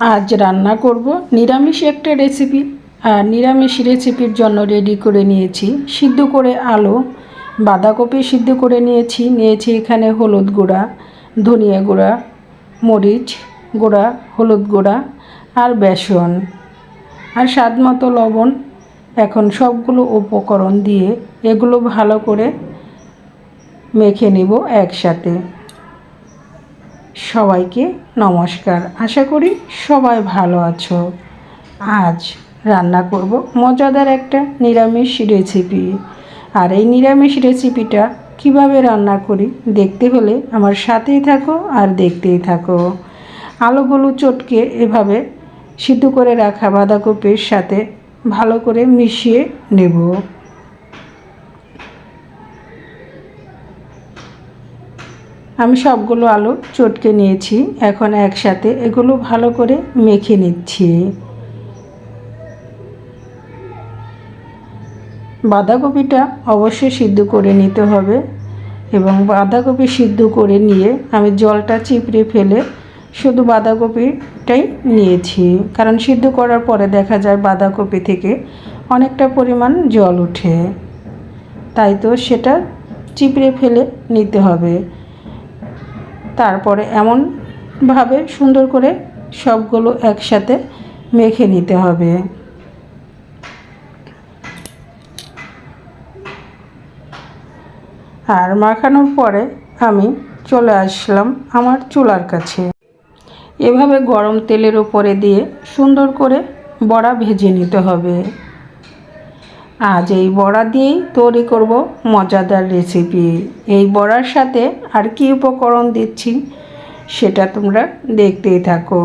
আজ রান্না করব নিরামিষ একটা রেসিপি আর নিরামিষ রেসিপির জন্য রেডি করে নিয়েছি সিদ্ধ করে আলু, বাঁধাকপি সিদ্ধ করে নিয়েছি। নিয়েছি এখানে হলুদ গুঁড়া, ধনিয়া গুঁড়া, মরিচ গুঁড়া, হলুদ গুঁড়া আর বেসন। আর স্বাদ মতো লবণ। এখন সবগুলো উপকরণ দিয়ে এগুলো ভালো করে মেখে নেব একসাথে। সবাইকে নমস্কার। আশা করি সবাই ভালো আছো। আজ রান্না করব মজাদার একটা নিরামিষ রেসিপি আর এই নিরামিষ রেসিপিটা কীভাবে রান্না করি দেখতে হলে আমার সাথেই থাকো আর দেখতেই থাকো। আলুগুলো চটকে এভাবে সিদ্ধ করে রাখা বাঁধাকপির সাথে ভালো করে মিশিয়ে নেব। আমি সবগুলো আলু চটকে নিয়েছি, এখন একসাথে এগুলো ভালো করে মেখে নিচ্ছি। বাঁধাকপিটা অবশ্যই সিদ্ধ করে নিতে হবে এবং বাঁধাকপি সিদ্ধ করে নিয়ে আমি জলটা চিপড়ে ফেলে শুধু বাঁধাকপিটাই নিয়েছি, কারণ সিদ্ধ করার পরে দেখা যায় বাঁধাকপি থেকে অনেকটা পরিমাণ জল ওঠে। তাই তো সেটা চিপড়ে ফেলে নিতে হবে। তারপরে এমনভাবে সুন্দর করে সবগুলো একসাথে মেখে নিতে হবে। আর মাখানোর পরে আমি চলে আসলাম আমার চুলার কাছে। এভাবে গরম তেলের উপরে দিয়ে সুন্দর করে বড়া ভেজে নিতে হবে। আজ এই বড়া দিয়েই তৈরি করব মজাদার রেসিপি এই বড়ার সাথে আর কি উপকরণ দিচ্ছি সেটা তোমরা দেখতেই থাকো।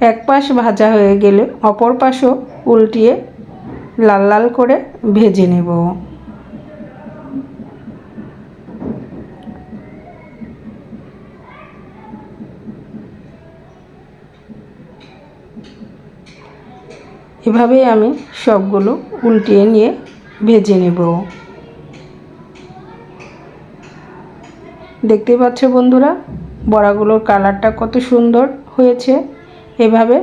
এক পাশ ভাজা হয়ে গেলে অপর পাশও উল্টিয়ে লাল লাল করে ভেজে নেব। এভাবেই আমি সবগুলো উল্টিয়ে নিয়ে ভেজে নেব। দেখতে পাচ্ছ বন্ধুরা, বড়াগুলোর কালারটা কত সুন্দর হয়েছে। এভাবে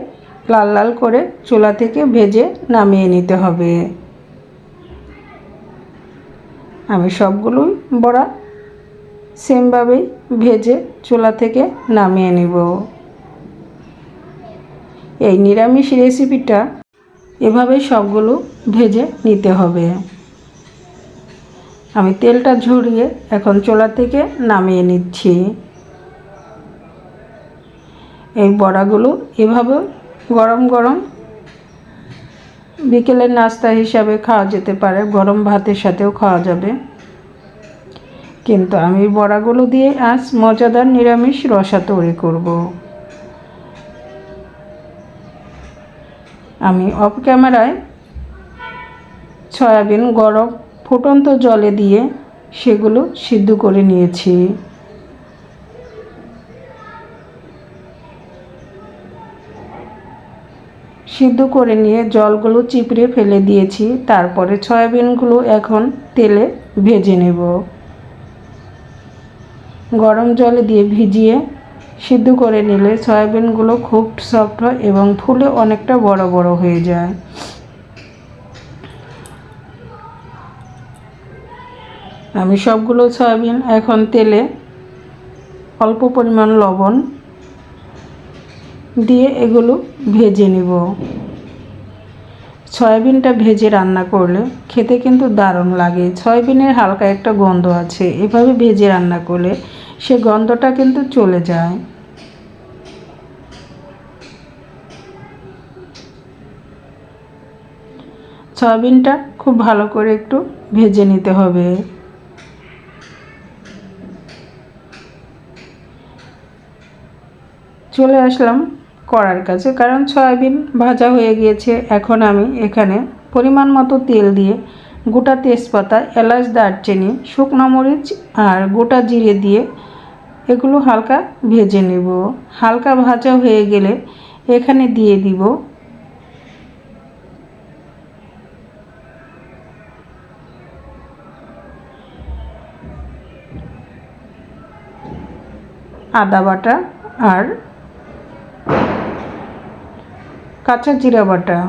লাল লাল করে চুলা থেকে ভেজে নামিয়ে নিতে হবে। আমি সবগুলোই বড়া সেমভাবেই ভেজে চুলা থেকে নামিয়ে নিব। এই নিরামিষ রেসিপিটা এভাবে সবগুলো ভেজে নিতে হবে। আমি তেলটা ঝরিয়ে এখন চোলা থেকে নামিয়ে নিচ্ছি। এই বড়াগুলো এভাবে গরম গরম বিকেলের নাস্তা হিসাবে খাওয়া যেতে পারে, গরম ভাতের সাথেও খাওয়া যাবে। কিন্তু আমি বড়াগুলো দিয়ে আজ মজাদার নিরামিষ রসা তৈরি করব। আমি অফ ক্যামেরায় সয়াবিন গরম ফুটন্ত জলে দিয়ে সেগুলো সিদ্ধ করে নিয়েছি। সিদ্ধ করে নিয়ে জলগুলো চিপড়ে ফেলে দিয়েছি, তারপরে সয়াবিনগুলো এখন তেলে ভেজে নেব। গরম জলে দিয়ে ভিজিয়ে সিদ্ধ করে নিলে সয়াবিনগুলো খুব সফট হয় এবং ফুলে অনেকটা বড় বড় হয়ে যায়। আমি সবগুলো সয়াবিন এখন তেলে অল্প পরিমাণ লবণ দিয়ে এগুলো ভেজে নেব। সয়াবিনটা ভেজে রান্না করলে খেতে কিন্তু দারুণ লাগে। সয়াবিনের হালকা একটা গন্ধ আছে, এভাবে ভেজে রান্না করলে সে গন্ধটা কিন্তু চলে যায়। সয়াবিনটা খুব ভালো করে একটু ভেজে নিতে হবে। চলে আসলাম কড়ার কাছে কারণ সয়াবিন ভাজা হয়ে গিয়েছে। এখন আমি এখানে পরিমাণ মতো তেল দিয়ে গোটা তেজপাতা, এলাচ, দারচিনি, শুকনো মরিচ আর গোটা জিরে দিয়ে এগুলো হালকা ভেজে নেব। হালকা ভাজা হয়ে গেলে এখানে দিয়ে দিব আদা বাটা আর কাঁচা জিরা বাটা।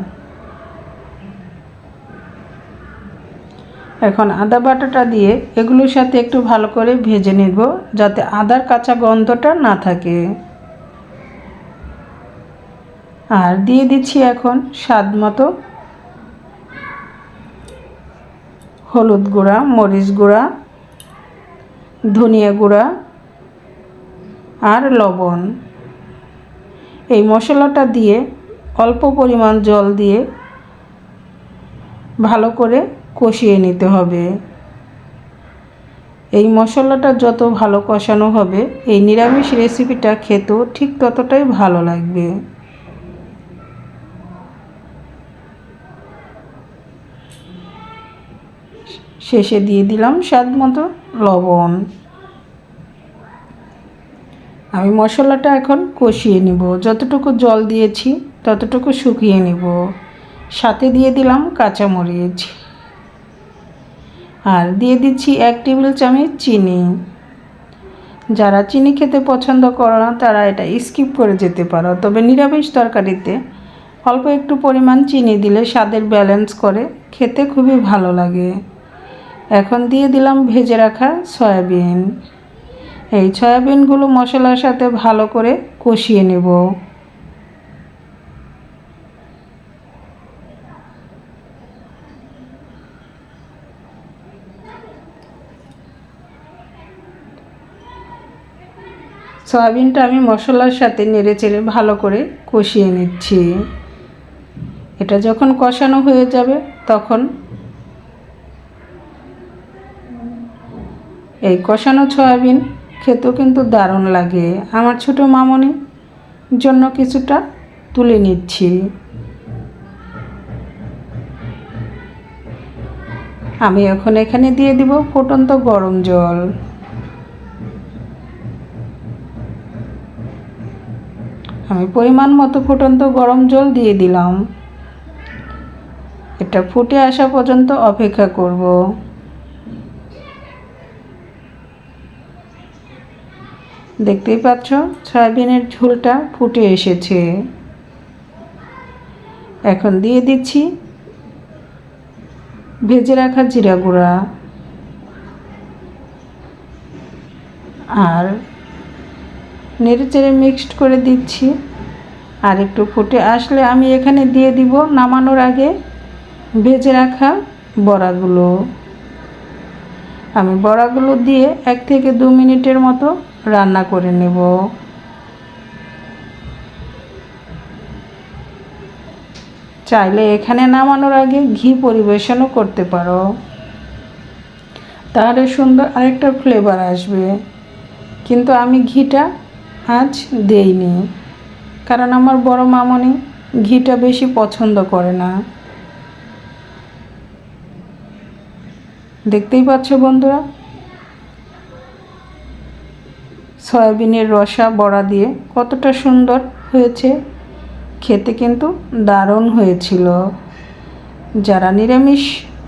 এখন আদা বাটাটা দিয়ে এগুলোর সাথে একটু ভালো করে ভেজে নেব যাতে আদার কাঁচা গন্ধটা না থাকে। আর দিয়ে দিচ্ছি এখন স্বাদ মতো হলুদ গুঁড়া, মরিচ গুঁড়া, ধনিয়া গুঁড়া আর লবণ। এই মশলাটা দিয়ে অল্প পরিমাণ জল দিয়ে ভালো করে কষিয়ে নিতে হবে। এই মশলাটা যত ভালো কষানো হবে, এই নিরামিষ রেসিপিটা খেতেও ঠিক ততটাই ভালো লাগবে। শেষে দিয়ে দিলাম স্বাদ মতো লবণ। আমি মশলাটা এখন কষিয়ে নিব। যতটুকু জল দিয়েছি, ততটুকু শুকিয়ে নিব। সাথে দিয়ে দিলাম কাঁচামরিচ। আর দিয়ে দিচ্ছি এক টেবিল চামচ চিনি। যারা চিনি খেতে পছন্দ করো না, তারা এটা স্কিপ করে যেতে পারো। তবে নিরামিষ তরকারিতে অল্প একটু পরিমাণ চিনি দিলে স্বাদের ব্যালেন্স করে খেতে খুবই ভালো লাগে। এখন দিয়ে দিলাম ভেজে রাখা সয়াবিন। এই সয়াবিনগুলো মশলার সাথে ভালো করে কষিয়ে নেব। সয়াবিনটা আমি মশলার সাথে নেড়ে চেড়ে ভালো করে কষিয়ে নিচ্ছি। এটা যখন কষানো হয়ে যাবে তখন এই কষানো সয়াবিন খেতেও কিন্তু দারুণ লাগে। আমার ছোটো মামনি জন্য কিছুটা তুলে নিচ্ছি। আমি এখন এখানে দিয়ে দিব ফুটন্ত গরম জল। আমি পরিমাণ মতো ফুটন্ত গরম জল দিয়ে দিলাম। এটা ফুটে আসা পর্যন্ত অপেক্ষা করব। দেখতেই পাচ্ছ? সয়াবিনের ঝোলটা ফুটে এসেছে। এখন দিয়ে দিচ্ছি ভেজে রাখা জিরা গুঁড়া। আর নেড়ে চেড়ে মিক্সড করে দিচ্ছি। আর একটু ফুটে আসলে আমি এখানে দিয়ে দিব নামানোর আগে ভেজে রাখা বড়াগুলো। আমি বড়াগুলো দিয়ে এক থেকে দু মিনিটের মতো রান্না করে নেব। চাইলে এখানে নামানোর আগে ঘি পরিবেশনও করতে পারো। তাহলে সুন্দর আরেকটা ফ্লেভার আসবে। কিন্তু আমি ঘিটা আজ দেইনি, কারণ আমার বড় মামনি ঘিটা বেশি পছন্দ করে না। দেখতেই পাচ্ছ বন্ধুরা? সয়াবিনের রসা বড়া দিয়ে কতটা সুন্দর হয়েছে। খেতে কিন্তু দারুণ হয়েছিল। যারা নিরামিষ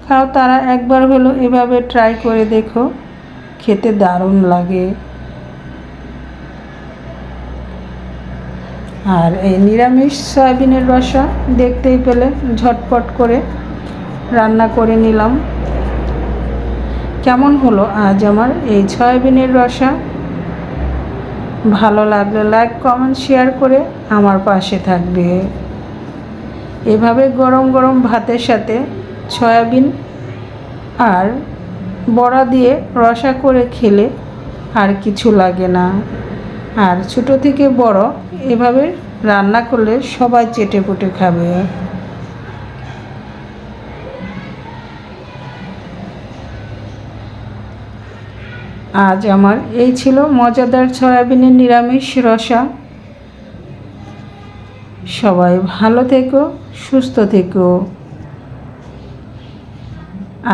খাও তারা একবার হলো এভাবে ট্রাই করে দেখো, খেতে দারুণ লাগে। আর এই নিরামিষ সয়াবিনের রসা দেখতেই পেলে ঝটপট করে রান্না করে নিলাম। কেমন হলো আজ আমার এই সয়াবিনের রসা? ভালো লাগলে লাইক কমেন্ট শেয়ার করে আমার পাশে থাকবে। এভাবে গরম গরম ভাতের সাথে সয়াবিন আর বড়া দিয়ে রসা করে খেলে আর কিছু লাগে না। আর ছোটো থেকে বড় এভাবে রান্না করলে সবাই চেটে পুটে খাবে। আজ আমার এই ছিল মজাদার সয়াবিনের নিরামিষ রসা। সবাই ভালো থেকো, সুস্থ থেকো।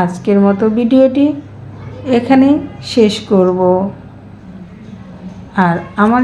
আজকের মতো ভিডিওটি এখানেই শেষ করব। আর আমার